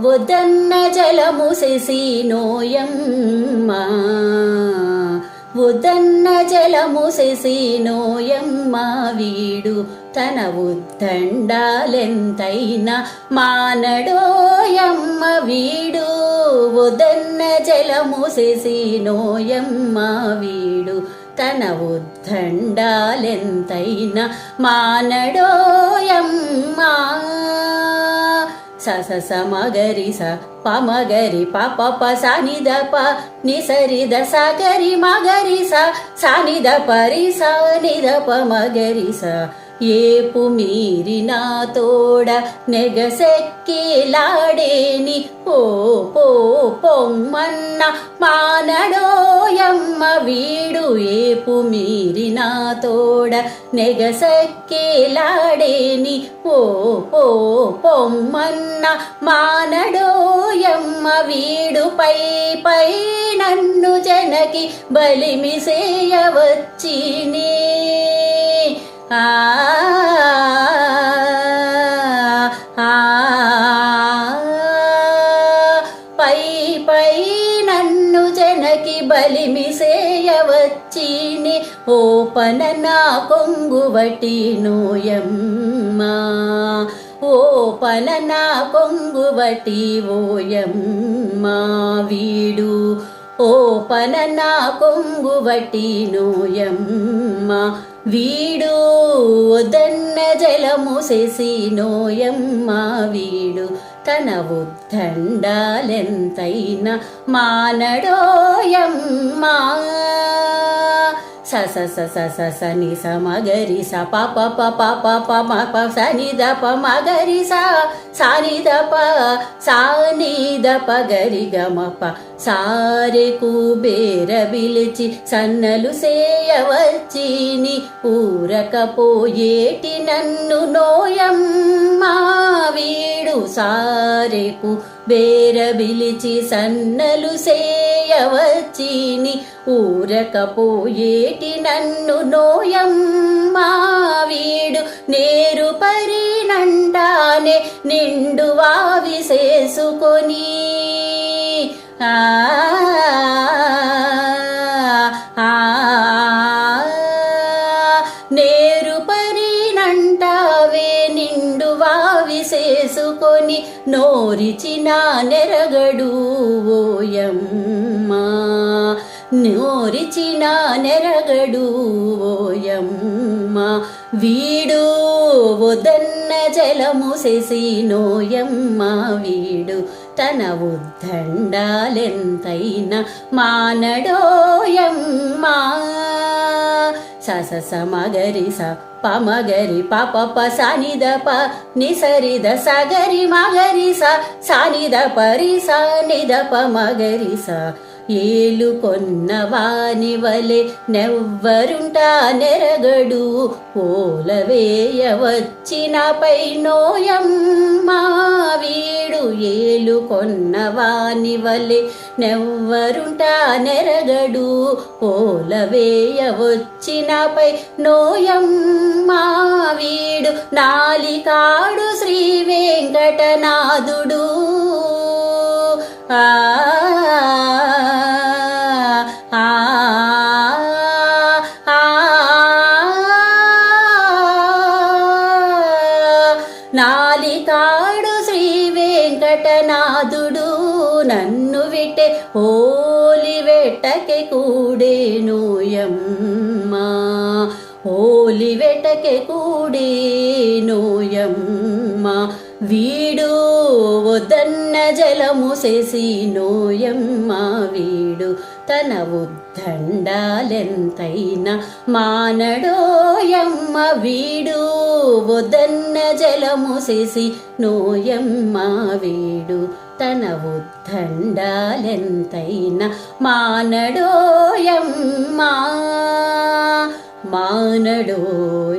వదన్న జలము శశి నోయమ్మ. ఉదన్న జలము శశి నోయమ్మ వీడు తన ఉద్దండాలెంతైనా మానడోయమ్మ వీడు. ఉదన్న జలము శశి నోయమ్మ వీడు తన ఉద్దండాలెంతైనా మానడోయమ్మా స స స మగరి స ప మగరి ప ప ప స ని ద ప ని స రి ద స గరి మగరి స స ని ద ప రి స ని ద ప మగరి స ఏపు మీరిన తోడ నెగసెక్కిలాడేని ఓ పో పొమ్మన్న మానడోయమ్మ వీడు కుమిరి నా తోడ నెగసక్కేలాడేని. ఓ పో పొమ్మన్న మానడోయమ్మ వీడు పై పై నన్ను జనకి బలిమిసేయవచ్చినే. ఆ ఆ, పై పై నన్ను జనకి బలిమిసేయవచ్చిని ఓపన నా కొంగువటి నోయమ్మా ఓపన నా కొంగువటి ఓయమ్మా వీడు. ఓపన నా కొంగువటి నోయమ్మ వీడు. వదన్న జలము శశి నోయమ్మ వీడు. తన ఉద్దండాలెంతైన మానడోయమ్మా. స స స స స స ని స మగరి స ప ప ప ప ప ప మ ప స ని ద ప మగరి స స ని ద ప స ని ద ప. గరి గ మ ప సారె కుబేర విలిచి సన్నలు సేయవచ్చిని ఊరకపోయేటి నన్ను నో వీడు సారెకు బేర బిలిచి సన్నలు సేయవచ్చిని ఊరకపోయేటి నన్ను నోయమ్మా వీడు నేరు పరినంటానే నిండు వావి చేసుకొని ఆ, నోరిచిన నెరగడు ఓయమ్మా. నోరిచిన నెరగడు ఓయమ్మా. వీడు వదన్న జలము శశి నోయమ్మ వీడు తన ఉద్దండాలెంతైనా మానడోయమ్మా. స స స మగరి స ప మగరి ప ప ప స ని ద ప ని స రి ద స గరి మగరి స స ఏలు కొన్నవాని వలె నెవ్వరుంటా నెరగడు. ఓల వేయవచ్చినపై నోయమ్మా వీడు ఏలు కొన్నవాని వలె నెవ్వరుంటా నెరగడు. ఓల వేయవచ్చినపై నోయమ్మా వీడు నాలికాడు శ్రీ వెంకటనాథుడు. ఆ, నాలికాడు శ్రీ వెంకటనాథుడు. నన్ను విటే ఓలి వెట్టకి కూడేనోయమ్మా ఓలి వెటకే కూడే నోయమ్మ వీడు వదన్న జలము చేసి నోయమ్మ వీడు తన ఉద్దండాలెంతైనా మానడోయమ్మ వీడు వదన్న జలము శశి నోయమ్మ వీడు తన ఉద్దండాలెంతైనా మానడోయమ్మా మానడోయమ్మా